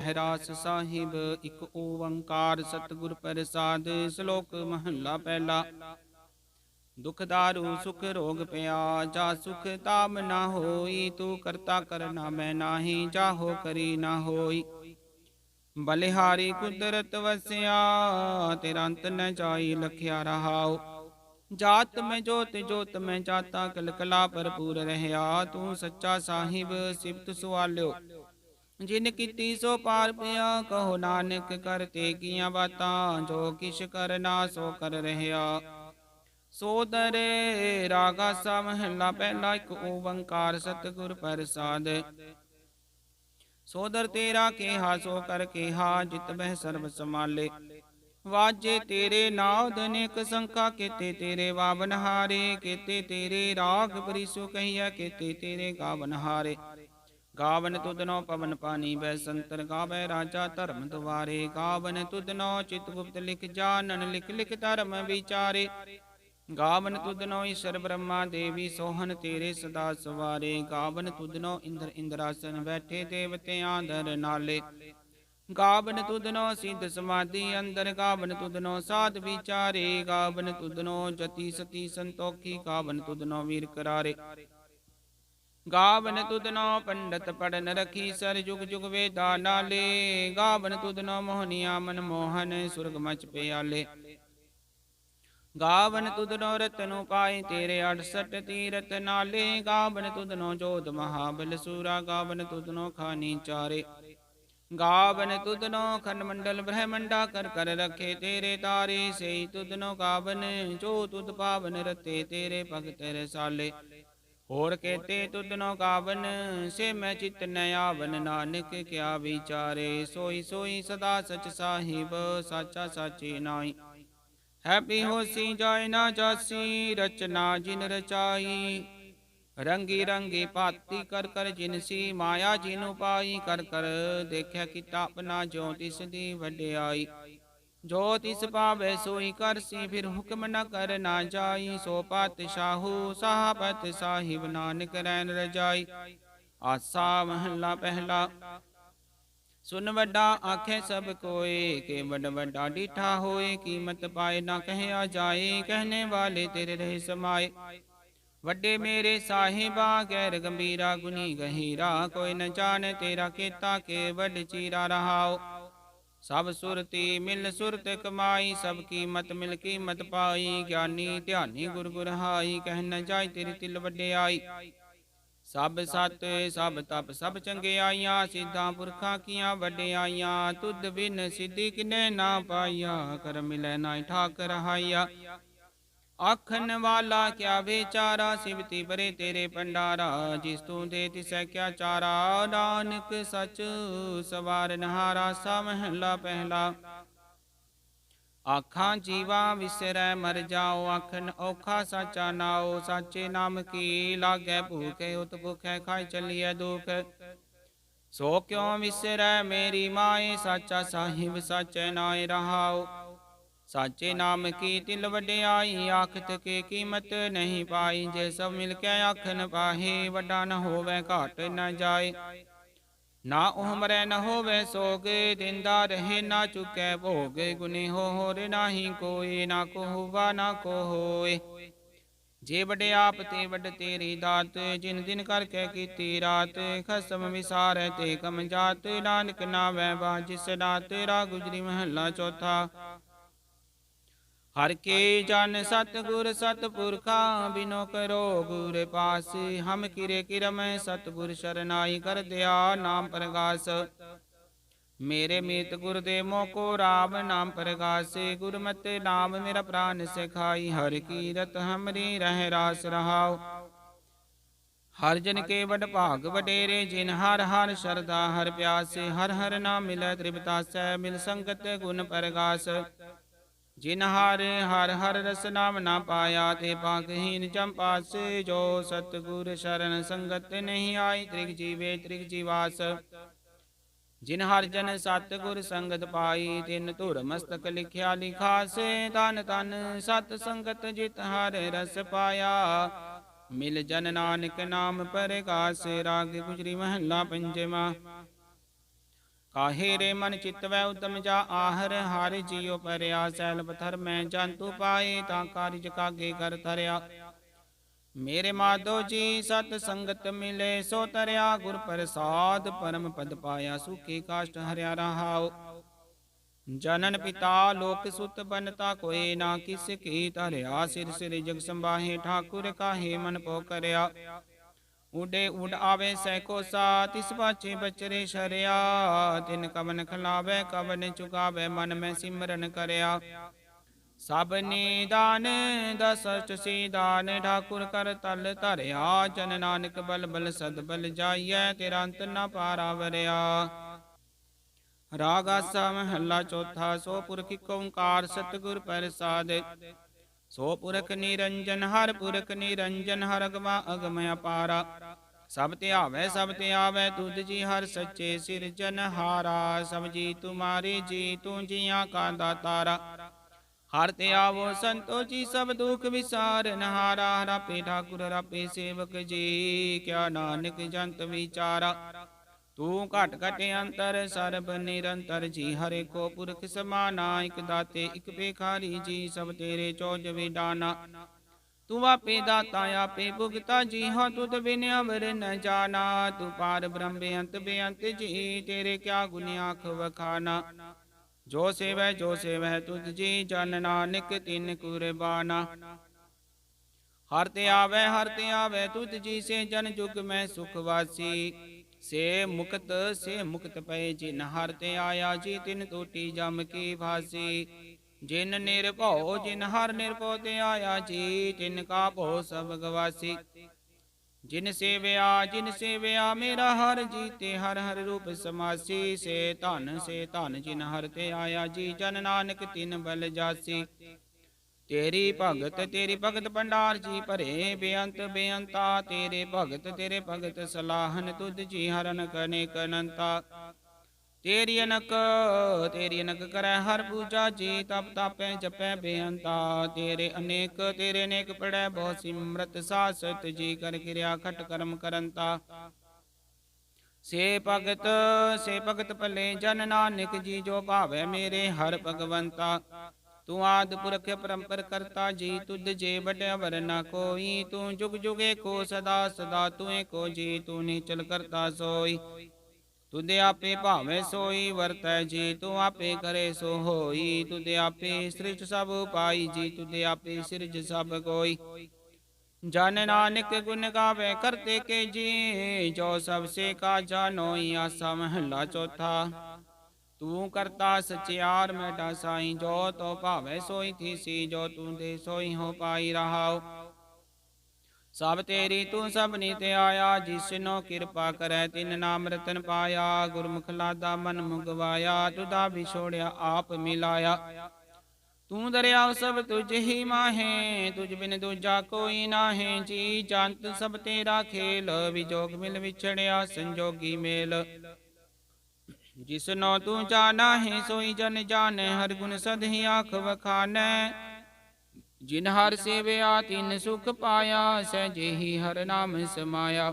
ਰਹਿਰਾਸ ਸਾਹਿਬ, ਇੱਕ ਓੰਕਾਰ ਸਤਿਗੁਰ ਪ੍ਰਸਾਦ, ਸ਼ਲੋਕ ਮਹੱਲਾ ਪਹਿਲਾ। ਦੁਖ ਦਾਰੂ, ਸੁਖ ਰੋਗ ਪਿਆ ਜਾ ਸੁਖ ਤਾਮ ਨਾ ਹੋਈ, ਤੂੰ ਕਰਤਾ ਕਰਨਾ ਮੈਂ ਨਾਹੀ, ਜਾਹੋ ਕਰੀ ਨਾ ਹੋਈ। ਬਲਿਹਾਰੀ ਕੁਦਰਤ ਵਸਿਆ, ਤੇਰਾ ਅੰਤ ਨ ਜਾਈ, ਲਖਿਆ ਰਹਾਓ ਜਾਤ ਮੈਂ ਜੋਤ ਜੋਤ ਮੈਂ ਜਾਤਾ, ਕਲਕਲਾ ਭਰਪੂਰ ਰਹਿਆ, ਤੂੰ ਸੱਚਾ ਸਾਹਿਬ, ਸਿਫਤ ਸੁਆਲਿਓ। ਜਿਨ ਕੀਤੀ ਸੋ ਪਾਰ ਪਿਆ, ਕਹੋ ਨਾਨਕ ਕਰਤੇ ਕੀਆਂ ਬਾਤਾਂ, ਜੋ ਕਿਛ ਕਰਨਾ ਸੋ ਕਰ ਰਹਿਆ। ਸੋਦਰੇ ਰਾਗਾ ਸਾ ਮਹਲਾ ਪਹਿਲਾ, ਇੱਕ ਓੰਕਾਰ ਸਤਿਗੁਰ ਪ੍ਰਸਾਦ। ਸੋਦਰ ਤੇਰਾ ਕੇਹਾ, ਸੋ ਕਰ ਕੇਹਾ, ਜਿਤ ਬਹਿ ਸਰਬ ਸਮਾਲੇ ਵਾਜੇ ਤੇਰੇ ਨਾਦ ਅਨੇਕ ਸੰਕਾ ਕੀਤੇ ਤੇਰੇ ਵਾਵਨ ਹਾਰੇ, ਕੀਤੇ ਤੇਰੇ ਰਾਗ ਪਰਿਸ਼ੁ ਕਹੀਆ ਕੀਤੇ ਤੇਰੇ ਗਾਵਨ ਹਾਰੇ। ਗਾਵਨ ਤੁਧਨੋ ਪਵਨ ਪਾਣੀ ਬੈ ਸੰਤਰ ਗਾਵੇ ਰਾਜਾ ਧਰਮ ਦੁਆਰੇ। ਗਾਵਨ ਤੁਧਨੋ ਚਿਤ ਗੁਪਤ ਲਿਖ ਜਾਣਨ, ਲਿਖ ਲਿਖ ਧਰਮ ਵਿਚਾਰੇ। ਗਾਵਨ ਤੁਧਨੋ ਈਸ਼ਰ ਬ੍ਰਹਮਾ ਦੇਵੀ ਸੋਹਣ ਤੇਰੇ ਸਦਾ ਸਵਾਰੇ। ਗਾਵਨ ਤੁਧਨੋ ਇੰਦਰ ਇੰਦਰਾਸਨ ਬੈਠੇ ਦੇਵਤਿਆਂ ਦਰ ਨਾਲੇ। ਗਾਵਨ ਤੁਧਨੋ ਸਿੱਧ ਸਮਾਧੀ ਅੰਦਰ, ਗਾਵਨ ਤੁਧਨੋ ਸਾਧ ਵਿਚਾਰੇ। ਗਾਵਨ ਤੁਧਨੋ ਜਤੀ ਸਤੀ ਸੰਤੋਖੀ, ਗਾਵਨ ਤੁਧਨੋ ਵੀਰ ਕਰਾਰੇ। ਗਾਵਨ ਤੁਧਨੋ ਪੰਡਤ ਪੜਨ ਰਖੀ ਸਰ ਜੁਗ ਜੁਗ ਵੇਦਾ ਨਾਲੇ। ਗਾਵਨ ਤੁਧਨੋ ਮੋਹਨੀਆ ਮਨ ਮੋਹਨ ਸੁਰਗ ਮਚ ਪਿਆਲੇ। ਗਾਵਨ ਤੁਧਨੋ ਰਤਨੁ ਪਾਏ ਤੇਰੇ 68 ਤੀਰਤ ਨਾਲੇ। ਗਾਵਨ ਤੁਧਨੋ ਜੋਤ ਮਹਾਬਲ ਸੂਰਾ। ਗਾਵਨ ਤੁਧਨੋ ਖਾਨੀ ਚਾਰੇ। ਗਾਵਨ ਤੁਧਨੋ ਖੰਡ ਮੰਡਲ ਬ੍ਰਹਮੰਡਾ ਕਰ ਕਰ ਰਖੇ ਤੇਰੇ ਤਾਰੇ। ਸਈ ਤੁਧਨੋ ਗਾਵਨ, ਜੋ ਤੁਧ ਪਾਵਨ ਰਤੇ ਤੇਰੇ ਭਗਤ ਰਸਾਲੇ। ਹੋਰ ਕੇਤੇ ਤੁਧਨੋ ਗਾਵਨ ਸੇ ਮੈਂ ਚਿਤ ਨ ਆਵਨ। ਨਾਨਕ ਕਿਆ ਵਿਚਾਰੇ, ਸੋਈ ਸੋਈ ਸਦਾ ਸਚ ਸਾਹਿਬ, ਸਾਚਾ ਸਾਚੀ ਨਾਈ ਹੈਪੀ ਹੋਸੀ ਜਾਇ ਨਾ ਜਾਸੀ, ਰਚਨਾ ਜਿਨ ਰਚਾਈ। ਰੰਗੀ ਰੰਗੀ ਭਾਤੀ ਕਰ ਕਰ ਜਿਨਸੀ ਮਾਇਆ ਜਿਨੁ ਪਾਈ ਕਰ ਕਰ ਦੇਖਿਆ ਕੀਤਾ ਆਪਣਾ ਜੋ ਤਿਸ ਦੀ ਵਡਿਆਈ। ਜੋ ਤਿਸ ਪਾਵੇ ਸੋਈ ਕਰਸੀ ਫਿਰ ਹੁਕਮ ਨ ਕਰ ਨਾ ਜਾਈ। ਸੋ ਪਾਤਸ਼ਾਹੂ ਸਾਹਬਤ ਸਾਹਿਬ ਨਾਨਕ ਰੈਨ ਰਜਾਈ। ਆਸਾ ਮਹੱਲਾ ਪਹਿਲਾ। ਸੁਨ ਵੱਡਾ ਆਖੇ ਸਭ ਕੋਏ, ਕੇ ਵੱਡ ਵੱਡਾ ਡੀਠਾ ਹੋਏ, ਕੀਮਤ ਪਾਏ ਨਾ ਕਹਿਆ ਜਾਏ, ਕਹਨੇ ਵਾਲੇ ਤੇਰੇ ਰਹੇ ਸਮਾਏ। ਵੱਡੇ ਮੇਰੇ ਸਾਹਿਬਾ, ਗੈਰ ਗੰਭੀਰਾ ਗੁਨੀ ਗਹੀਰਾ, ਕੋਈ ਨ ਜਾਣੇ ਤੇਰਾ ਕੀਤਾ ਕੇ ਵੱਡ ਚੀਰਾ ਰਹਾਓ। ਸਭ ਸੁਰਤੀ ਮਿਲ ਸੁਰਤ ਕਮਾਈ, ਸਭ ਕੀਮਤ ਮਿਲ ਕੀਮਤ ਪਾਈ, ਗਿਆਨੀ ਧਿਆਨੀ ਗੁਰ ਗੁਰ ਕਹਿ ਨ ਜਾਏ ਤੇਰੀ ਤਿਲ ਵੱਡਿਆਈ। ਸਭ ਸਤ, ਸਭ ਤਪ, ਸਭ ਚੰਗਿਆਈਆਂ ਸਿੱਧਾਂ ਪੁਰਖਾਂ ਕੀਆਂ ਵੱਡਿਆਈਆਂ, ਤੁਧ ਬਿਨ ਸਿੱਧੀ ਕਿਨੇ ਨਾ ਪਾਈਆ, ਕਰ ਮਿਲੈ ਨਾ ਠਾਕ ਰਹਾਈਆ ਆਖਣ ਵਾਲਾ ਕਿਆ ਵਿਚਾਰਾ ਸਿਵਤੀ ਬਰੇ ਤੇਰੇ ਪੰਡਾਰਾ ਜਿਸ ਤੂੰ ਦੇ ਤਿਸੈ ਕਿਆ ਚਾਰਾ। ਨਾਨਕ ਸਚ ਸਵਾਰ ਨਹਾਰਾ, ਸਾ ਮਹਲਾ ਪਹਿਲਾ। ਆਖਾਂ ਜੀਵਾ ਵਿਸਰੈ, ਮਰ ਜਾਓ ਆਖਣ ਔਖਾ ਸਾਚਾ ਨਾਓ ਸਾਚੇ ਨਾਮ ਕੀ ਲਾਗੈ, ਭੂਖੇ ਉਤ ਭੁਖੈ ਖਾਇ ਚੱਲੀਐ ਦੁਖ। ਸੋ ਕਿਉ ਵਿਸਰੈ ਮੇਰੀ ਮਾਏ, ਸਾਚਾ ਸਾਹਿਬ ਸਾਚੈ ਨਾਏ ਰਹਾਓ ਸਾਚੇ ਨਾਮ ਕੀ ਤਿਲ ਵਡਿਆਈ ਆਖਤ ਕੇ ਕੀਮਤ ਨਹੀਂ ਪਾਈ ਜੇ ਸਭ ਮਿਲ ਕੇ ਆਖਨ ਪਾਹੇ ਵੱਡਾ ਨ ਹੋਵੇ ਘਾਟ ਨ ਜਾਏ। ਨਾ ਉਹ ਮਰੈ ਨ ਹੋਵੇ ਸੋਗ ਦਿੰਦਾ ਰਹੇ ਨਾ ਚੁਕੈ ਭੋਗ ਗੁਨੀ ਹੋ ਹੋਰ ਨਾਹੀ ਕੋਈ ਨਾ ਕੋ ਹੁਵਾ ਨਾ ਕੋ ਹੋਏ ਜੇ ਵਡੇ ਆਪ ਤੇ ਵੱਡ ਤੇਰੀ ਦਾਤ ਜਿਨ ਦਿਨ ਕਰਕੇ ਕੀਤੀ ਰਾਤ ਖਸਮ ਵਿਸਾਰੈ ਤੇ ਕਮ ਜਾਤ ਨਾਨਕ ਨਾਵੈ ਬਾਜ ਸਦਾ ਤੇਰਾ ਗੁਜਰੀ ਮਹੱਲਾ ਚੌਥਾ। ਹਰ ਕੇ ਜਨ ਸਤਗੁਰ ਸਤਪੁਰਖਾ ਬਿਨੋ ਕਰੋ ਗੁਰ ਪਾਸ। ਹਮ ਕਿਰੇ ਕਿਰਮੈ ਸਤਗੁਰ ਸ਼ਰਨਾਈ ਕਰ ਦਿਆ ਨਾਮ ਪ੍ਰਗਾਸ। ਮੇਰੇ ਮੀਤ ਗੁਰ ਦੇ ਮੋ ਕੋ ਰਾਮ ਨਾਮ ਪ੍ਰਗਾਸੇ। ਗੁਰਮਤਿ ਨਾਮ ਮੇਰਾ ਪ੍ਰਾਨ ਸਿਖਾਈ, ਹਰ ਕੀਰਤ ਹਮਰੀ ਰਹਿ ਰਾਸ ਰਹਾਓ ਹਰ ਜਨ ਕੇ ਵਡ ਭਾਗ ਵਡੇਰੇ, ਜਿਨ ਹਰ ਹਰ ਸ਼ਰਦਾ ਹਰ ਪਿਆਸੇ। ਹਰ ਹਰ ਨਾਮ ਮਿਲੈ ਤ੍ਰਿਪਤਾਸੈ ਮਿਲ ਸੰਗਤ ਗੁਣ ਪ੍ਰਗਾਸ। ਜਿਨ ਹਰ ਹਰ ਹਰ ਰਸ ਨਾਮ ਨਾ ਪਾਇਆ, ਤੇ ਪਾਕਹੀਨ ਚੰਪਾਸੇ, ਜੋ ਸਤਗੁਰ ਸ਼ਰਨ ਸੰਗਤ ਨਹੀਂ ਆਈ, ਤ੍ਰਿਗ ਜੀਵੇ, ਤ੍ਰਿਗ ਜੀਵਾਸ। ਜਿਨ ਹਰ ਜਨ ਸਤਗੁਰ ਸੰਗਤ ਪਾਈ, ਤਿਨ ਧੁਰ ਮਸਤਕ ਲਿਖਿਆ, ਲਿਖਾਸੇ ਤਨ ਤਨ ਸਤ ਸੰਗਤ ਜਿਤ ਹਰ ਰਸ ਪਾਇਆ। ਮਿਲ ਜਨ ਨਾਨਕ ਨਾਮ ਪਰਗਾਸੇ, ਰਾਗ ਗੁਜਰੀ ਮਹੱਲਾ ਪੰਜਵਾ। ਕਾਹੇ ਰੇ ਮਨ ਚਿਤਵੈ ਉਤਮ ਜਾ ਆਹਰ, ਹਰਿ ਜੀਉ ਪਰਿਆ ਸੈਲ ਪਥਰ ਮੈਂ ਜੰਤੂ ਪਾਏ ਤਾਂ ਕਾਰਜ ਕਾਗੇ ਕਰ ਤਰਿਆ ਮੇਰੇ ਮਾਧੋ ਜੀ ਸਤ ਸੰਗਤ ਮਿਲੇ ਸੋ ਤਰਿਆ ਗੁਰ ਪ੍ਰਸਾਦ ਪਰਮ ਪਦ ਪਾਇਆ, ਸੁਖੀ ਕਾਸ਼ਟ ਹਰਿਆ ਰਹਾਉ। ਜਨਨ ਪਿਤਾ ਲੋਕ ਸੁਤ ਬਨਤਾ ਕੋਏ ਨਾ ਕਿਸ ਕੀ ਧਰਿਆ, ਸਿਰ ਸਿਰ ਜਗ ਸੰਭਾਹੇ, ਠਾਕੁਰ ਕਾਹੇ ਮਨ ਪੋ ਕਰਿਆ। ਉਡੇ ਉਡ ਆਵੇ ਸੈ ਕੋਸਾ ਤਿਸ ਬਾਚੇ ਬਚਰੇ ਸ਼ਰਿਆ। ਤਿਨ ਕਵਨ ਖਲਾਵੇ, ਕਵਨ ਚੁਕਾਵੇ ਮਨ ਮੈਂ ਸਿਮਰਨ ਕਰਿਆ। ਸਭ ਨੀਦਾਨ ਦਸਟ ਸੀਦਾਨ ਠਾਕੁਰ ਕਰ ਤਲ ਧਰਿਆ। ਜਨ ਨਾਨਕ ਬਲ ਬਲ ਸਦ ਬਲ ਜਾਈਐ, ਤੇਰਾ ਅੰਤ ਨਾ ਪਾਰਾ ਵਰਿਆ ਰਾਗ ਆਸਾ ਮਹੱਲਾ ਚੌਥਾ, ਸੋ ਪੁਰਖ ਏਕ ਓੰਕਾਰ ਸਤਿਗੁਰ ਪ੍ਰਸਾਦ। ਸੋ ਪੁਰਖ ਨਿਰੰਜਨ, ਹਰ ਪੁਰਖ ਨਿਰੰਜਨ, ਹਰ ਅਗਵਾ ਅਗਮ ਅਪਾਰਾ। ਸਭ ਤੇ ਆਵੇ, ਸਭ ਤੇ ਆਵੇ, ਤੁਧ ਜੀ ਹਰ ਸੱਚੇ ਸਿਰਜਨ ਹਾਰਾ। ਸਭ ਜੀ ਤੁਮਾਰੇ ਜੀ ਤੂੰ ਜੀਆਂ ਕਾ ਦਾਤਾਰਾ ਹਰ ਤੇ ਆਵੋ ਸੰਤੋ ਜੀ, ਸਭ ਦੁਖ ਵਿਸਾਰਨ ਹਾਰਾ। ਰਾਪੇ ਠਾਕੁਰ, ਰਾਪੇ ਸੇਵਕ ਜੀ, ਕਿਆ ਨਾਨਕ ਜੰਤ ਵਿਚਾਰਾ। ਤੂੰ ਘਟ ਘਟ ਅੰਤਰ, ਸਰਬ ਨਿਰੰਤਰ ਜੀ, ਹਰੇ ਕੋ ਪੁਰਖ ਸਮਾਨਾ, ਇਕ ਦਾਤੇ, ਇਕ ਭੇਖਾਰੀ ਜੀ, ਸਭ ਤੇਰੇ ਚੋਜ ਵਿਡਾਨਾ। ਤੂੰ ਆਪੇ ਦਾਤਾ, ਆਪੇ ਭੁਗਤਾ ਜੀ, ਹਾਂ ਤੁਧ ਬਿਨ ਅਵਰ ਨ ਜਾਣਾ। ਤੂੰ ਪਾਰ ਬ੍ਰਹਮ ਬੇਅੰਤ ਬੇਅੰਤ ਜੀ, ਤੇਰੇ ਕਿਆ ਗੁਣ ਆਖ ਵਖਾਨਾ। ਜੋ ਸੇਵੈ ਜੋ ਸੇਵੈ ਤੁਧ ਜੀ, ਜਨ ਨਾਨਕ ਤਿਨ ਕੁਰਬਾਨਾ। ਹਰ ਤੇ ਆਵੇ, ਹਰ ਤੇ ਆਵੇ ਤੁਧ ਜੀ, ਸੇ ਜਨ ਜੁਗ ਮੈਂ ਸੁਖ ਵਾਸੀ। ਸੇ ਮੁਕਤ ਸੇ ਮੁਕਤ ਪਏ ਜਿਨ ਹਰ ਤੇ ਆਇਆ ਜੀ, ਤਿਨ ਟੂਟੀ ਜਮ ਕੀ ਫਾਸੀ ਜਿਨ ਨਿਰਭਉ, ਜਿਨ ਹਰ ਨਿਰਭਉ ਤੇ ਆਇਆ ਜੀ, ਤਿਨ ਕਾ ਭਉ ਸਭ ਗਵਾਸੀ। ਜਿਨ ਸੇਵਿਆ ਜਿਨ ਸੇਵਿਆ, ਮੇਰਾ ਹਰ ਜੀ ਤੇ ਹਰ ਹਰ ਰੂਪ ਸਮਾਸੀ। ਸੇ ਧਨ ਸੇ ਧਨ ਜਿਨ ਹਰ ਤੇ ਆਇਆ ਜੀ, ਜਨ ਨਾਨਕ ਤਿਨ ਬਲ ਜਾਸੀ। ਤੇਰੀ ਭਗਤ ਤੇਰੀ ਭਗਤ ਭੰਡਾਰ ਜੀ ਭਰੇ, ਬੇਅੰਤ, ਬੇਅੰਤਾ, ਤੇਰੇ ਭਗਤ ਤੇਰੇ ਭਗਤ ਸਲਾਹਨ ਤੁਧ ਜੀ ਹਰਨ ਕਨੇ ਕਨੰਤਾ ਤੇਰੀ ਅਨਕ ਤੇਰੀ ਅਨਕ ਕਰੈ ਹਰ ਪੂਜਾ ਜੀ, ਤਪ ਤਾਪੈ, ਜਪੈ, ਬੇਅੰਤਾ। ਤੇਰੇ ਅਨੇਕ ਤੇਰੇ ਅਨੇਕ ਪੜੈ ਬਹੁ ਸਿਮਰਤ ਸਾਸਤ ਜੀ ਕਰ ਕਿਰਿਆ ਖਟ ਕਰਮ ਕਰੰਤਾ। ਸੇ ਭਗਤ ਸੇ ਭਗਤ ਭਲੇ ਜਨ ਨਾਨਕ ਜੀ ਜੋ ਭਾਵੈ ਮੇਰੇ ਹਰ ਭਗਵੰਤਾ। ਤੂੰ ਆਦ ਪੁਰਖ ਪਰੰਪਰ ਕਰਤਾ, ਜੀ ਤੁਧ ਜੇ ਬਟਿਆ ਵਰਨਾ ਕੋਈ। ਤੂੰ ਜੁਗ ਜੁਗੇ ਕੋ ਸਦਾ ਸਦਾ ਤੂੰ ਏਕੋ, ਜੀ ਤੂੰ ਨਿਚਲ ਕਰਤਾ ਸੋਈ। ਤੁਧ ਆਪੇ ਭਾਵੇਂ ਸੋਈ, ਵਰਤੈ ਜੀ ਤੂੰ ਆਪੇ ਕਰੇ ਸੋ ਹੋਈ। ਤੁਧ ਆਪੇ ਸ੍ਰਿਜ ਸਭ ਪਾਈ, ਜੀ ਤੁਧ ਆਪੇ ਸਿਰਜ ਸਭ ਕੋਈ। ਜਨ ਨਾਨਕ ਗੁਣ ਗਾਵੇ, ਕਰਤੇ ਕੇ ਜੀ, ਜੋ ਸਭ ਸੇ ਕਾ ਜਾਨੋਈ ਆਸਾ ਮਹੱਲਾ ਚੌਥਾ। ਤੂੰ ਕਰਤਾ ਸਚਿਆਰ ਮੇਟਾ ਸਾਈ, ਜੋ ਤੋ ਭਾਵੇ ਸੋਈ ਥੀਸੀ ਜੋ ਤੂੰ ਦੇ ਸੋਈ ਹੋ ਪਾਈ ਰਹਾਉ। ਸਭ ਤੇਰੀ ਤੂੰ ਸਭਨੀ ਤੇ ਆਇਆ, ਜਿਸਨੋ ਕਿਰਪਾ ਕਰੈ, ਤਿਨ ਨਾਮ ਰਤਨ ਪਾਇਆ, ਗੁਰਮੁਖ ਲਾਦਾ ਮਨ ਮੁਗਵਾਇਆ ਤੁਦਾ ਵਿਛੋੜਿਆ ਆਪ ਮਿਲਾਇਆ। ਤੂੰ ਦਰਿਆਵ ਸਭ ਤੁਝ ਹੀ ਮਾਹੇ, ਤੁਝ ਬਿਨ ਦੂਜਾ ਕੋਈ ਨਾਹੇ, ਜੀ ਜੰਤ ਸਭ ਤੇਰਾ ਖੇਲ, ਵਿਜੋਗ ਮਿਲ ਵਿਛੜਿਆ, ਸੰਜੋਗੀ ਮੇਲ। ਜਿਸਨੋ ਤੂੰ ਜਾਣਾ ਹੈ ਸੋਈ ਜਨ ਜਾਣੈ, ਹਰ ਗੁਣ ਸਦ ਹੀ ਆਖ ਵਖਾਨੈ। ਜਿਨ ਹਰ ਸੇਵਿਆ, ਤਿਨ ਸੁਖ ਪਾਇਆ ਸਹਿਜੇ ਹਰ ਨਾਮ ਸਮਾਇਆ।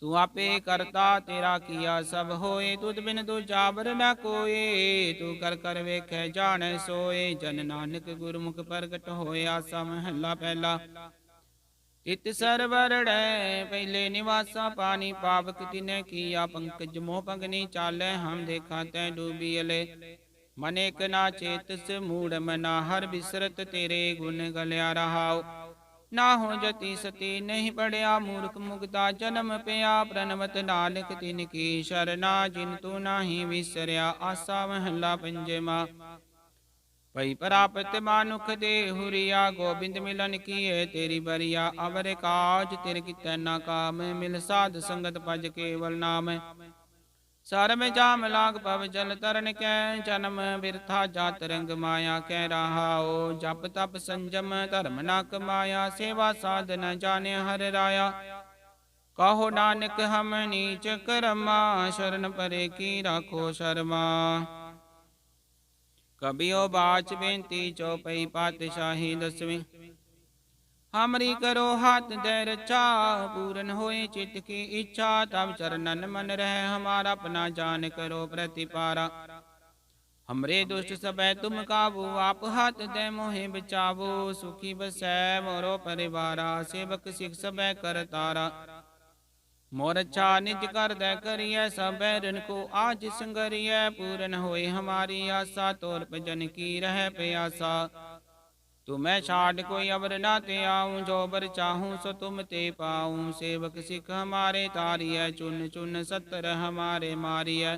ਤੂੰ ਆਪੇ ਕਰਤਾ, ਤੇਰਾ ਕੀਆ ਸਭ ਹੋਏ, ਤੁਧ ਬਿਨ ਤੂੰ ਬਰ ਨਾ ਕੋਏ। ਤੂੰ ਕਰ ਕਰ ਵੇਖੈ ਜਾਣੈ ਸੋਏ, ਜਨ ਨਾਨਕ ਗੁਰਮੁਖ ਪ੍ਰਗਟ ਹੋਇਆ ਸਮਹੱਲਾ ਪਹਿਲਾ। ਇਤ ਸਰਵਰੜੈ ਪਹਿਲੇ ਨਿਵਾਸਾ ਪਾਣੀ ਪਾਵਕ ਤਿਨੇ ਕੀਆ ਪੰਕਜ ਮੋਹ ਪਗਨੀ ਚਾਲੈ, ਹਮ ਦੇਖਾ ਤੈ ਡੂਬੀਲੇ ਮਨ ਨਾ ਚੇਤਸ ਮੂੜ ਮਨਾ, ਹਰ ਬਿਸਰਤ ਤੇਰੇ ਗੁਣ ਗਲਿਆ ਰਹਾਓ ਨਾ ਹੋ ਜਤੀ ਸਤੀ ਨਹੀਂ ਪੜਿਆ, ਮੂਰਖ ਮੁਗਤਾ ਜਨਮ ਪਿਆ ਪ੍ਰਨਵਤ ਨਾਨਕ ਤਿਨ ਕੀ ਸ਼ਰਨਾ, ਜਿਨ ਤੂੰ ਨਾਹੀ ਵਿਸਰਿਆ, ਆਸਾ ਮਹੱਲਾ ਪੰਜਵਾ। ਪਈ ਪ੍ਰਾਪਤ ਮਾਨੁਖ ਦੇ ਹੁਰੀਆ ਗੋਬਿੰਦ ਮਿਲਨ ਕੀਏ, ਤੇਰੀ ਬਰੀਆ ਅਵਰ ਕਾਜ, ਤੇਰੇ ਕਿਤੈ ਨਾ ਕਾਮ, ਮਿਲ ਸਾਧ ਸੰਗਤ ਭਜ ਕੇਵਲ ਨਾਮ। ਸਰਮ ਜਾਮ ਲਾਗ ਪਵ ਜਲ ਤਰਨ ਕੈ, ਜਨਮ ਬਿਰਥਾ ਜਾਤ ਰੰਗ ਮਾਇਆ ਕਹਿ ਰਹਾਓ ਜਪ ਤਪ ਸੰਜਮ ਧਰਮ ਨਾ ਕਮਾਇਆ, ਸੇਵਾ ਸਾਧ ਨ ਜਾਣੇ ਹਰ ਰਾਇਆ। ਕਹੋ ਨਾਨਕ ਹਮ ਨੀਚ ਕਰਮਾ, ਸ਼ਰਨ ਪਰੇ ਕੀ ਰਾਖੋ ਸ਼ਰਮਾ। ਕਬਿਓ ਬਾਚ ਬੇਨਤੀ ਚੌਪਈ ਪਾਤਸ਼ਾਹੀ ਦਸਵੀਂ। ਹਮਰੀ ਕਰੋ ਹੱਥ ਦੇ ਰਚਾ ਪੂਰਨ ਹੋਏ ਚਿਤ ਕੀ ਇੱਛਾ ਤਬ ਚਰਨਨ ਮਨ ਰਹਿ ਹਮਾਰਾ, ਆਪਣਾ ਜਾਨ ਕਰੋ ਪ੍ਰਤਿਪਾਰਾ। ਹਮਰੇ ਦੁਸ਼ਟ ਸਬੈ ਤੁਮ ਕਾਬੂ, ਆਪ ਹੱਥ ਦੇ ਮੋਹਿ ਬਚਾਵੋ, ਸੁਖੀ ਬਸੈ ਮੋਰੋ ਪਰਿਵਾਰਾ, ਸੇਵਕ ਸਿਖ ਸਬੈ ਕਰ ਤਾਰਾ। ਮੋਰ ਅੱਛਾ ਨਿਜ ਕਰਦੈ ਕਰੀਐ ਸਬੈ ਰਨ ਕੋ ਆਜ ਸੰਗਰੀਐ, ਪੂਰਨ ਹੋਏ ਹਮਾਰੀ ਆਸਾ ਤੋਰ ਭਜਨ ਕੀ ਰਹਿ ਪਿਆਸਾ। ਤੁਮੈ ਛਾੜ ਕੋਈ ਅਵਰ ਨਾ ਤੇ ਆਉ ਜੋ ਬਰ ਚਾਹੂੰ ਸੋ ਤੁਮ ਤੇ ਪਾਉ। ਸੇਵਕ ਸਿਖ ਹਮਾਰੇ ਤਾਰੀਐ, ਚੁਨ ਚੁਨ ਸਤਰ ਹਮਾਰੇ ਮਾਰੀਐ।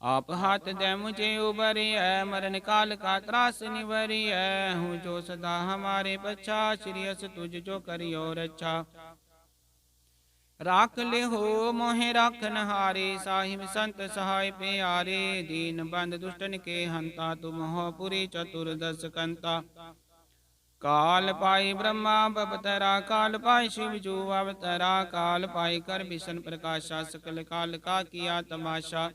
ਆਪ ਹੱਥ ਦੇ ਮੁਝੇ ਉਬਰਿਐ, ਮਰਨ ਕਾਲ ਕਾ ਤਰਾਸ ਨਿਵਰਿਐ। ਹੂੰ ਜੋ ਸਦਾ ਹਮਾਰੇ ਪਛਾ, ਸ਼੍ਰੀ ਅਸ ਤੁਝ ਜੋ ਕਰਿਓ ਰਾਖ ਲਿਹੋ, ਮੋਹਿ ਰਾਖਨ ਹਾਰੇ, ਸਾਹਿਬ ਸੰਤ ਸਹਾਇ ਪਿਆਰੇ, ਦੀਨ ਬੰਦ ਦੁਸ਼ਟਨ ਕੇ ਹੰਤਾ, ਤੁਮ ਹੋ ਪੁਰੀ ਚਤੁਰ ਦਸ ਕੰਤਾ। ਕਾਲ ਪਾਈ ਬ੍ਰਹਮਾ ਬਪਤਰਾ ਕਾਲ ਪਾਈ ਸ਼ਿਵ ਜੂ, ਅਵਤਰਾ, ਕਾਲ ਪਾਈ ਕਰ ਵਿਸ਼ਨ ਪ੍ਰਕਾਸ਼ਾ, ਸਕਲ ਕਾਲ ਕਾ ਕੀਆ ਤਮਾਸ਼ਾ।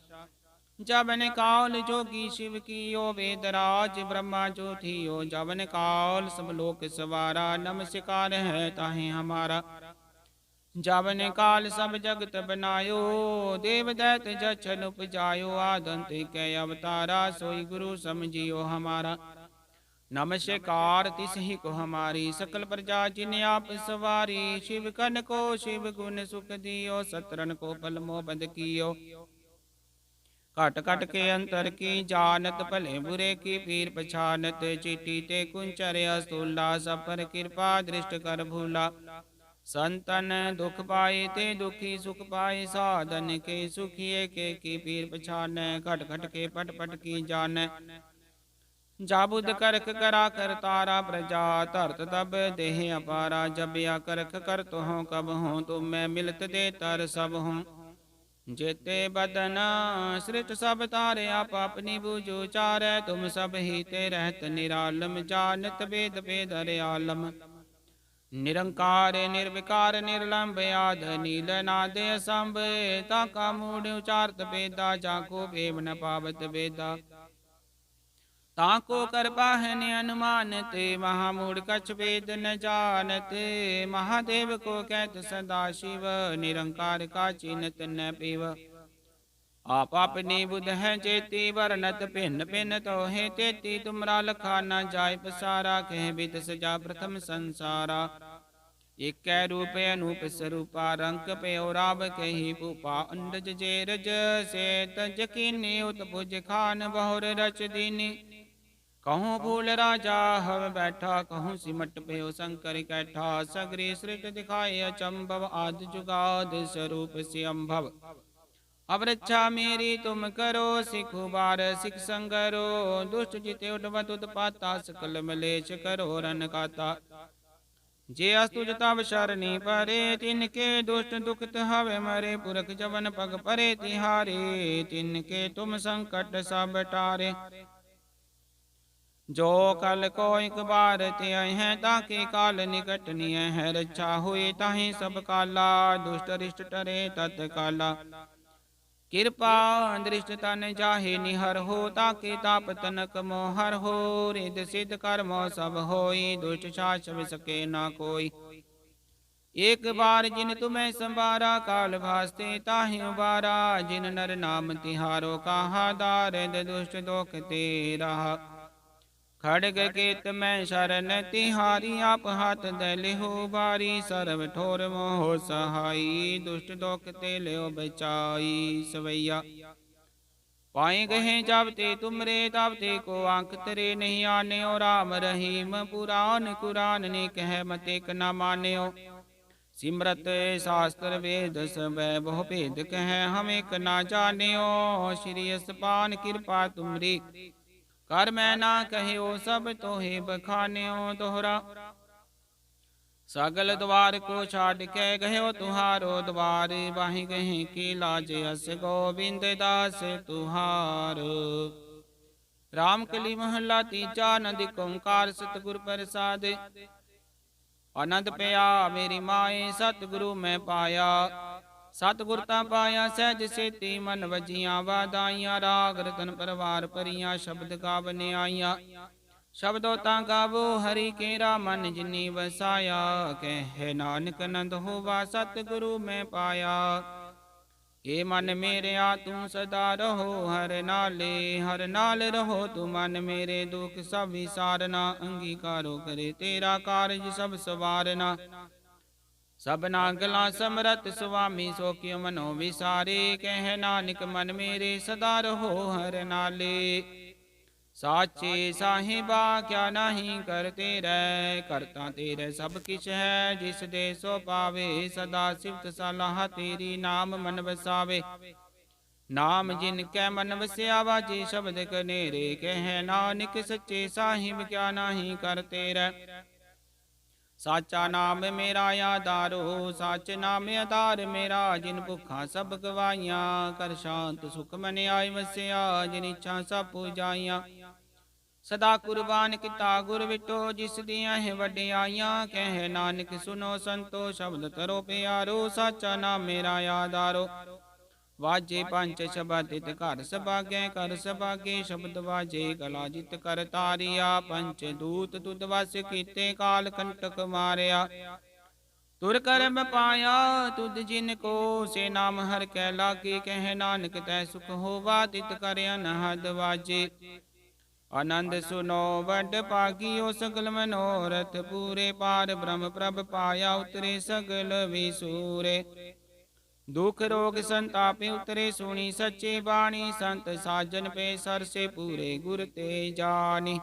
ਜਬਨ ਕਾਲ ਜੋਗੀ ਸ਼ਿਵ ਕੀਓ ਵੇਦ ਰਾਜ, ਬ੍ਰਹਮਾ ਜੋ ਥੀਓ ਜਬਨ ਕਾਲ ਸਭ ਲੋਕ ਸਵਾਰਾ ਨਮਸਕਾਰ ਹੈ ਤਾਹੇ ਹਮਾਰਾ। ਜਵਨ ਕਾਲ ਸਭ ਜਗਤ ਬਨਾਇਓ, ਦੇਵ ਦੈਤ ਜਛਨ ਉਪਜਾਇਓ, ਆਦੰਤ ਕੈ ਅਵਤਾਰਾ, ਸੋਈ ਗੁਰੂ ਸਮਝਿਓ ਹਮਾਰਾ। ਨਮਸਕਾਰ ਤਿਸ ਹੀ ਕੋ ਹਮਾਰੀ, ਸਕਲ ਪ੍ਰਜਾ ਜਿਨ ਆਪ ਸਵਾਰੀ, ਸ਼ਿਵ ਕਨ ਕੋ ਸ਼ਿਵ ਗੁਣ ਸੁਖ ਦਿਓ ਸਤਰਨ ਕੋ ਪਲ ਮੋ ਬਦ ਕੀਓ। ਘਟ ਘਟ ਕੇ ਅੰਤਰ ਕੀ ਜਾਣਤ, ਭਲੇ ਬੁਰੇ ਕੀ ਪੀਰ ਪਛਾਨਤ, ਚੀਟੀ ਤੇ ਕੁੰਚਰ ਅਸਤੂਲਾ ਸਪਰ ਕਿਰਪਾ ਦ੍ਰਿਸ਼ਟ ਕਰ ਭੂਲਾ। ਸੰਤਨ ਦੁਖ ਪਾਏ ਤੇ ਦੁਖੀ ਸੁਖ ਪਾਏ, ਸਾਧਨ ਕੇ ਸੁਖੀਏ, ਕੇ ਕੀ ਪੀਰ ਪਛਾਨੈ, ਘਟ ਘਟ ਕੇ ਪਟ ਪਟ ਕੀ ਜਾਣੈ। ਜਾਬੁਦ ਕਰਖ ਕਰਾ ਕਰ ਤਾਰਾ ਪ੍ਰਜਾ, ਧਰਤ ਤਬ ਦੇਹ ਅਪਾਰਾ ਜਬਿਆ ਕਰਖ ਕਰ ਤੋਹ ਕਬ ਹੋ, ਤੁਮ ਮੈਂ ਮਿਲਤ ਦੇ ਤਰ ਸਭ ਹੂੰ। ਜੇਤੇ ਬਦਨ ਸ੍ਰਿਤ ਸਭ ਤਾਰੇ ਆਪ ਆਪਣੀ ਬੂਝੋ ਚਾਰੈ, ਤੁਮ ਸਭ ਹੀ ਤੇ ਰਹਿਤ ਨਿਰਾਲਮ, ਜਾਣਤ ਵੇਦ ਵੇਦ ਰਿਆਲਮ ਨਿਰੰਕਾਰ, ਨਿਰਵਿਕਾਰ, ਨਿਰਲੰਭ, ਆਦ ਨੀਲ ਨਾਦ ਸੰਭ ਤਾ ਕਾ ਮੂੜ ਉਚਾਰਤ ਵੇਦਾ, ਜਾ ਕੋ ਭੇਵ ਨ ਪਾਵਤ ਵੇਦਾ। ਤਾ ਕੋ ਕਰਪਾ ਹੈ ਨ ਅਨੁਮਾਨ ਤੇ, ਮਹਾ ਮੂੜ ਕਛ ਵੇਦ ਨ ਜਾਣਤ, ਮਹਾਦੇਵ ਕੋ ਕਹਿਤ ਸਦਾ ਸ਼ਿਵ, ਨਿਰੰਕਾਰ ਕਾ ਚਿਨਤ ਨ ਪੀਵ। ਆਪ ਆਪਣੀ ਬੁਧ ਹੈ ਚੇਤੀ, ਵਰਨਤ ਭਿੰਨ ਭਿੰਨ ਤੋਹਿ ਤੇਤੀ, ਤੁਮਰਾ ਲਖਾ ਨ ਜਾਇ ਪਸਾਰਾ, ਕਹਿ ਬਿਤ ਸਜਾ ਪ੍ਰਥਮ ਸੰਸਾਰਾ। ਇਕੈ ਰੂਪ ਅਨੂਪ ਸਰੂਪਾ ਰੰਕ ਪਿਓ ਰਾਵ ਕਹੀ ਭੂਪਾ, ਅੰਡਜ ਜੇ ਰਜ ਸੇ ਤਜ ਕੀਨੀ ਉਤ ਭੁਜ ਖਾਨ, ਬਹੁਰ ਰਚ ਦੀਨੀ। ਕਹੂੰ ਫੂਲ ਰਾਜਾ, ਹਵ ਬੈਠਾ, ਕਹੂੰ ਸਿਮਟ ਪਿਓ ਸ਼ੰਕਰ ਕੈਠਾ, ਸਗਰੀ ਸ੍ਰਿਟ ਦਿਖਾਏ ਅਚੰਭਵ, ਆਦ ਜੁਗਾਦ ਸਰੂਪ ਸੇ ਅੰਭਵ ਅਬ ਰੱਛਾ ਮੇਰੀ ਤੁਮ ਕਰੋ, ਸਿਖੁ ਬਾਰ ਸਿਖ ਸੰਗਰੋ, ਦੁਸ਼ਟ ਜਿਤੇ ਉਡਵਤ ਉਤਪਾਤਾ, ਸਕਲ ਮਲੇਸ਼ ਕਰੋ ਰਨ ਕਾਤਾ। ਜੇ ਅਸਤੁ ਜਤਵ ਸ਼ਰਣੀ ਪਰੇ ਤਿਨ ਕੇ ਦੁਸ਼ਟ ਦੁਖਤ ਹਵੇ ਮਰੇ, ਪੁਰਖ ਜਵਨ ਪਗ ਪਰੇ ਤਿਹਾਰੇ ਤਿਨ ਕੇ ਤੁਮ ਸੰਕਟ ਸਭ ਟਾਰੇ। ਜੋ ਕਲ ਕੋ ਇਕ ਬਾਰ ਤੇ ਹੈ ਤਾਕੇ ਕਾਲ ਨਿਕਟ ਨਿਯ ਹੈ ਰੱਛਾ ਹੋਏ ਤਾਹੇ ਸਭ ਕਾਲਾ, ਦੁਸ਼ਟ ਰਿਸ਼ਟ ਟਰੇ ਤਤ ਕਾਲਾ ਕਿਰਪਾ ਦ੍ਰਿਸ਼ਟ ਤਨ ਜਾਹੇ ਨਿਹਰ ਹੋ, ਤਾਕੇ ਤਾਪ ਤਨਕ ਮੋਹਰ ਹੋ ਰਿਦ ਸਿਧ ਕਰਮੋ ਸਭ ਹੋਈ, ਦੁਸ਼ਟ ਛਾਛ ਵਿਸਕੇ ਨਾ ਕੋਈ। ਇੱਕ ਬਾਰ ਜਿਨ ਤੁਮੈ ਸੰਭਾਰਾ, ਕਾਲ ਭਾਸਤੇ ਤਾਹਿ ਉਬਾਰਾ, ਜਿਨ ਨਰ ਨਾਮ ਤਿਹਾਰੋ, ਕਾਹਾ ਦਾਰਦ ਦੁਸ਼ਟ ਦੋਖ ਤੇ ਰਹਾ ਖੜਗ ਕੀਤ ਮੈਂ ਸ਼ਰਨ, ਤਿਹਾਰੀ ਆਪ ਹੱਥ ਦੇ ਲਿਹੋ ਬਾਰੀ ਸਰਬ ਠੋਰ ਮੋਹ ਸਹਾਈ, ਦੁਸ਼ਟ ਦੁਖ ਤੇ ਲਿਓ ਬਚਾਈ, ਸਵਈਆ। ਪਾਏ ਗਏ ਜਬ ਤੇ ਤੁਮਰੇ, ਤਬ ਤੇ ਕੋ ਅੰਕ ਤਰੇ ਨਹੀਂ ਆਨਿਓ, ਰਾਮ ਰਹੀਮ ਪੁਰਾਨ ਕੁਰਾਨ ਨੇ ਕਹਿ ਮਤੇ ਕ ਨਾ ਮਾਨਿਓ। ਸਿਮਰਤ ਸ਼ਾਸਤਰ ਵੇਦ ਸਬੈ ਬਹੁ ਭੇਦ ਕਹਿ ਹਮੇ ਕ ਨਾ ਜਾਣਿਓ, ਸ਼੍ਰੀ ਅਸਪਾਨ ਕਿਰਪਾ ਤੁਮਰੀ। ਕਰ ਮੈਂ ਨਾ ਕਹਿਓ, ਸਭ ਤੋਹੇ ਬਖਾਨਿਓ ਦੋਹਰਾ। ਸਗਲ ਦਵਾਰ ਕੋ ਛਾੜ ਕੇ ਗਇਓ ਤੁਹਾਰੋ ਦਵਾਰ ਬਾਹੀ ਗਹਿ ਕੀ ਲਾਜ ਅਸ ਗੋਬਿੰਦ ਦਾਸ ਤੁਹਾਰ। ਰਾਮ ਕਲੀ ਮਹੱਲਾ ਤੀਜਾ ਨੰਦ ਓੰਕਾਰ ਸਤਿਗੁਰ ਪ੍ਰਸਾਦ। ਆਨੰਦ ਪਿਆ ਮੇਰੀ ਮਾਏ, ਸਤਿਗੁਰੂ ਮੈਂ ਪਾਇਆ। ਸਤਿਗੁਰ ਤਾਂ ਪਾਇਆ ਸਹਿਜ ਸੇਤੀ, ਮਨ ਵਜੀਆਂ ਵਾਦਾਈਆਂ ਰਾਗ ਰਤਨ ਪਰਵਾਰ ਪਰੀਆਂ ਸ਼ਬਦ ਗਾਵਨ ਆਈਆਂ ਸ਼ਬਦੋ ਤਾਂ ਗਾਵੋ, ਹਰੀ ਕੇਰਾ ਮਨ ਜਿਨੀ ਵਸਾਇਆ, ਕਹਿ ਨਾਨਕ ਨੰਦ ਹੋਵਾ ਸਤਿਗੁਰੂ ਮੈਂ ਪਾਇਆ। ਏ ਮਨ ਮੇਰਿਆ ਤੂੰ ਸਦਾ ਰਹੋ, ਹਰ ਨਾਲੇ, ਹਰ ਨਾਲ ਰਹੋ ਤੂੰ ਮਨ ਮੇਰੇ ਦੁਖ ਸਭ ਵਿਸਾਰਨਾ, ਅੰਗੀਕਾਰੋ ਕਰੇ ਤੇਰਾ ਕਾਰਜ ਸਭ ਸਵਾਰਨਾ। ਸਭਨਾ ਗਲਾ ਸਮਰਤ ਸੁਆਮੀ ਸੋ ਕਿਉ ਮਨੋ ਵਿਸਾਰੇ, ਕਹਿ ਨਾਨਕ ਮਨ ਮੇਰੇ ਸਦਾ ਰਹੋ ਹਰ ਨਾਲੇ। ਸਾਚੇ ਸਾਹਿਬਾ, ਕਿਆ ਨਹੀਂ ਕਰਤੇ ਰਹਿ, ਕਰਤਾ ਤੇਰੇ ਸਭ ਕਿਛ ਹੈ, ਜਿਸ ਦੇ ਸੋ ਪਾਵੇ, ਸਦਾ ਸਿਫਤ ਸਲਾਹ ਤੇਰੀ ਨਾਮ ਮਨ ਵਸਾਵੇ। ਨਾਮ ਜਿਨ ਕੈ ਮਨ ਵਸਿਆ ਵਾਜੇ ਸ਼ਬਦ ਕਨੇਰੇ, ਕਹਿ ਨਾਨਕ ਸੱਚੇ ਸਾਹਿਬ, ਕਿਆ ਨਹੀਂ ਕਰਤੇ ਰਹਿ। ਸਾਚਾ ਨਾਮ ਮੇਰਾ ਆਧਾਰੋ ਸੱਚ ਨਾਮ ਆਧਾਰ ਮੇਰਾ, ਜਿਨ ਭੁੱਖਾ ਸਭ ਗਵਾਈਆਂ ਕਰ ਸ਼ਾਂਤ ਸੁਖ ਮਨ ਆਇ ਵਸਿਆ, ਜਿਨ ਇੱਛਾ ਸਭ ਪੂਜਾਈਆਂ। ਸਦਾ ਕੁਰਬਾਨ ਕੀਤਾ ਗੁਰ ਵਿਟੋ, ਜਿਸ ਦੀਆਂ ਹੈ ਵਡਿਆਈਆਂ, ਕਹਿ ਨਾਨਕ ਸੁਨੋ ਸੰਤੋ, ਸ਼ਬਦ ਤਰੋ ਪਿਆਰੋ, ਸਾਚਾ ਨਾਮ ਮੇਰਾ ਆਧਾਰੋ। ਵਾਜੇ ਪੰਜ ਸ਼ਬਦ ਤਿਤ ਘਰ ਸਭਾਗੇ ਕਰ ਸਭਾਗੇ ਸ਼ਬਦ ਵਾਜੇ, ਕਲਾ ਜਿਤ ਕਰ ਤਾਰਿਆ ਪੰਚ ਦੂਤ ਤੁਧ ਕੀਤੇ, ਕਾਲ ਕੰਟਕ ਮਾਰਿਆ। ਤੁਰ ਕਰਮ ਪਾਇਆ, ਤੁਧ ਜਿਨ ਕੋ ਸੇ ਨਾਮ ਹਰ ਕੈ ਲਾਗੇ, ਕਹਿ ਨਾਨਕ ਤੈ ਸੁਖ ਹੋਵਾ, ਤਿਤ ਕਰਿਆ ਅਨਹਦ ਵਾਜੇ। ਆਨੰਦ ਸੁਨੋ, ਵੱਡ ਪਾਗੀ ਓ ਸਗਲ ਮਨੋਰਥ ਪੂਰੇ ਪਾਰ, ਬ੍ਰਹਮ ਪ੍ਰਭ ਪਾਇਆ, ਉਤਰੇ ਸਗਲ ਵਿਸੂਰੇ। ਦੁਖ ਰੋਗ ਸੰਤਾਪੇ ਉਤਰੇ ਸੁਣੀ ਸੱਚੇ ਬਾਣੀ, ਸੰਤ ਸਾਜਨ ਪੇ ਸਰਸੇ ਪੂਰੇ ਗੁਰ ਤੇ ਜਾਣੀ।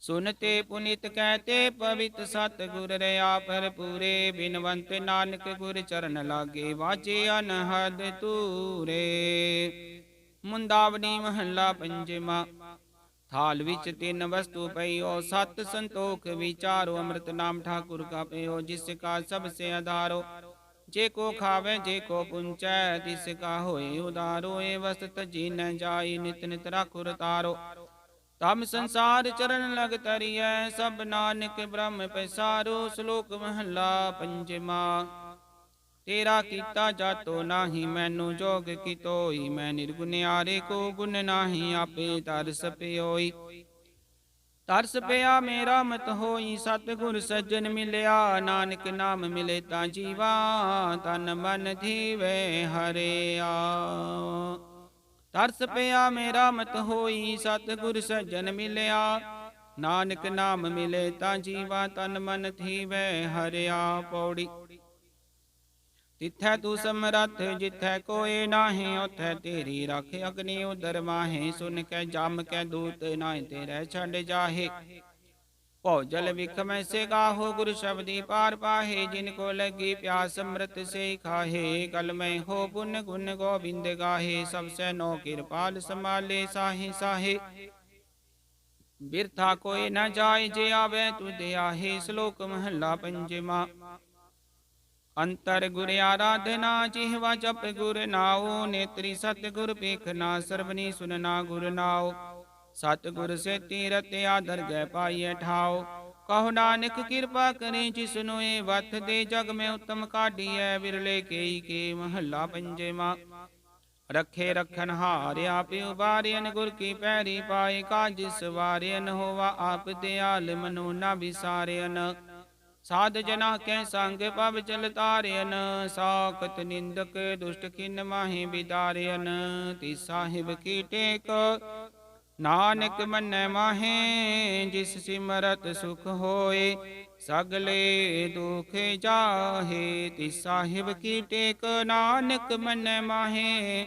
ਸੁਨਤੇ ਪੁਨਿਤ ਕਹਤੇ ਪਵਿੱਤ ਸਤ ਗੁਰ ਰਿਆ ਪਰ ਪੂਰੇ ਬਿਨਵੰਤ ਨਾਨਕ ਗੁਰ ਚਰਨ ਲਾਗੇ ਵਾਜੇ ਅਨਹਦ ਤੂਰੇ ਮੁੰਦਾਵਣੀ ਮਹੱਲਾ ਪੰਜਵਾ, ਥਾਲ ਵਿੱਚ ਤਿੰਨ ਵਸਤੂ ਪਈਓ ਸਤ ਸੰਤੋਖ ਵਿਚਾਰੋ ਅੰਮ੍ਰਿਤ ਨਾਮ ਠਾਕੁਰ ਕਾ ਪਈਓ ਜਿਸ ਕਾ ਸਭ ਸੇ ਆਧਾਰੋ। ਜੇ ਕੋ ਖਾਵੇ, ਜੇ ਕੋ ਪੁੰਚੈ ਤਿਸ ਕਾ ਹੋਏ ਉਦਾਰੋ ਏ ਵਸਤ ਜੀ ਨ ਜਾਈ, ਨਿਤ ਨਿਤ ਰਾਖੁਰ ਤਾਰੋ ਤਮ ਸੰਸਾਰ ਚਰਨ ਲਗ ਤਰੀਐ, ਸਭ ਨਾਨਕ ਬ੍ਰਹਮ ਪੈਸਾਰੋ, ਸ਼ਲੋਕ ਮਹੱਲਾ ਪੰਜਵਾ। ਤੇਰਾ ਕੀਤਾ ਜਾਤੋ ਨਾਹੀ, ਮੈਨੂੰ ਜੋਗ ਕੀਤੋਈ, ਮੈਂ ਨਿਰਗੁਨਿਆਰੇ ਕੋ ਗੁਣ ਨਾਹੀ, ਆਪੇ ਤਰਸ ਪਿਓਈ। ਤਰਸ ਪਿਆ ਮੇਰਾ ਮਤ ਹੋਈ ਸਤਿਗੁਰ ਸੱਜਣ ਮਿਲਿਆ, ਨਾਨਕ ਨਾਮ ਮਿਲੇ ਤਾਂ ਜੀਵਾ, ਤਨ ਮਨ ਧੀਵੇ ਹਰਿਆ। ਤਰਸ ਪਿਆ ਮੇਰਾ ਮਤ ਹੋਈ ਸਤਿਗੁਰ ਸੱਜਣ ਮਿਲਿਆ, ਨਾਨਕ ਨਾਮ ਮਿਲੇ ਤਾਂ ਜੀਵਾ, ਤਨ ਮਨ ਧੀਵੇ ਹਰਿਆ। ਪੌੜੀ ਤਿੱਥੈ ਤੂੰ ਸਮਰੱਥ ਜਿੱਥੈ ਕੋਏ ਨਾਹੀਂ ਉਥੈ ਤੇਰੀ ਰੱਖ ਅਗਨੀ ਉਦਰ ਮਾਹੇ ਸੁਨ ਕੇ ਜਮ ਕੇ ਦੂਤ ਨਾਹੀਂ ਤੇਰੇ ਛੱਡ ਜਾਹੇ ਭੋਜਲ ਵਿਖ ਮੈਂ ਸੇ ਗਾਹੋ ਗੁਰ ਸ਼ਬਦੀ ਪਾਰ ਪਾਹੇ ਜਿਨ ਕੋ ਲਗੀ ਪਿਆਸ ਅੰਮ੍ਰਿਤ ਸੇ ਖਾਹੇ ਕਲ ਮੈਂ ਹੋ ਪੁਨ ਗੁਣ ਗੋਬਿੰਦ ਗਾਹੇ ਸਭ ਸੇ ਨੋ ਕਿਰਪਾਲ ਸਮਾਲੇ ਸਾਹੇ ਸਾਹੇ ਬਿਰਥਾ ਕੋਈ ਨਾ ਜਾਏ ਜੇ ਆਵੇ ਤੂ ਦੇ ਆਹੇ ਸ਼ਲੋਕ ਮਹੱਲਾ ਪੰਜਵਾ ਅੰਤਰ ਗੁਰ ਆਰਾਧਨਾ ਜਿਹਵਾ ਜਪ ਗੁਰ ਨਾਉ, ਨੇਤਰੀ ਸਤ ਗੁਰ ਪੇਖਨਾ ਸਰਬਨੀ ਸੁਨਨਾ ਗੁਰ ਨਾਉ। ਸਤ ਗੁਰ ਸੇ ਤੀਰਤ ਆਦਰ ਗੈ ਪਾਈਐ ਠਾਉ। ਕਹੋ ਨਾਨਕ ਕਿਰਪਾ ਕਰੇ ਜਿਸਨੋ ਏ ਵਤ ਦੇ ਜਗ ਮੈਂ ਉਤਮ ਕਾਢੀਐ, ਵਿਰਲੇ ਕੇਈ ਕੇ ਮਹੱਲਾ ਪੰਜਵਾ। ਰਖੇ ਰਖਨ ਹਾਰਿਆ ਪਿਉ ਉਬਾਰਿਆਨ ਗੁਰ ਕੀ ਪੈਰੀ ਪਾਏ ਕਾਜ ਸਵਾਰਿਆਨ ਹੋਵਾ ਆਪ ਦਿਆਲ ਮਨੋ ਨਾ ਵਿਸਾਰਿਆਨ ਸਾਧ ਜਨਾ ਕੈ ਸੰਗ ਪਵ ਚਲ ਤਾਰਿਆਨ ਸਾਖਤ ਨਿੰਦਕ ਦੁਸ਼ਟ ਕਿਨ ਮਾਹੀ ਬਿਦਾਰਿਆਨ ਤੀ ਸਾਹਿਬ ਕੀ ਟੇਕ? ਨਾਨਕ ਮੰਨੈ ਮਾਹੇ, ਜਿਸ ਸਿਮਰਤ ਸੁਖ ਹੋਏ, ਸਗਲੇ ਦੁਖ ਜਾਹੇ, ਤੀ ਸਾਹਿਬ ਕੀ ਟੇਕ? ਨਾਨਕ ਮੰਨੈ ਮਾਹੇ